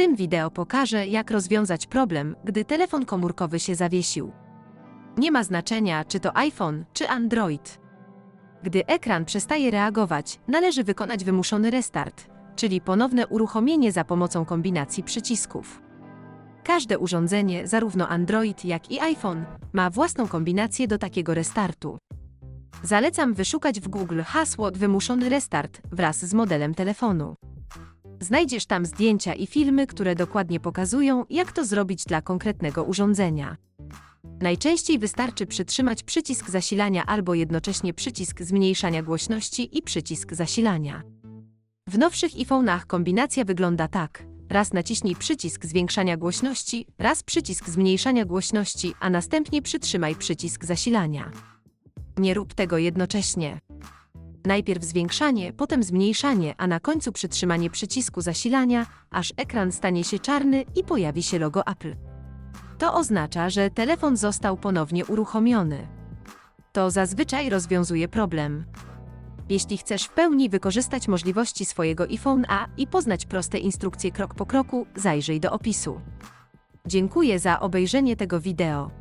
tym wideo pokażę, jak rozwiązać problem, gdy telefon komórkowy się zawiesił. Nie ma znaczenia, czy to iPhone, czy Android. Gdy ekran przestaje reagować, należy wykonać wymuszony restart, czyli ponowne uruchomienie za pomocą kombinacji przycisków. Każde urządzenie, zarówno Android, jak i iPhone, ma własną kombinację do takiego restartu. Zalecam wyszukać w Google hasło wymuszony restart wraz z modelem telefonu. Znajdziesz tam zdjęcia i filmy, które dokładnie pokazują, jak to zrobić dla konkretnego urządzenia. Najczęściej wystarczy przytrzymać przycisk zasilania albo jednocześnie przycisk zmniejszania głośności i przycisk zasilania. W nowszych iPhone'ach kombinacja wygląda tak. Raz naciśnij przycisk zwiększania głośności, raz przycisk zmniejszania głośności, a następnie przytrzymaj przycisk zasilania. Nie rób tego jednocześnie. Najpierw zwiększanie, potem zmniejszanie, a na końcu przytrzymanie przycisku zasilania, aż ekran stanie się czarny i pojawi się logo Apple. To oznacza, że telefon został ponownie uruchomiony. To zazwyczaj rozwiązuje problem. Jeśli chcesz w pełni wykorzystać możliwości swojego iPhone A i poznać proste instrukcje krok po kroku, zajrzyj do opisu. Dziękuję za obejrzenie tego wideo.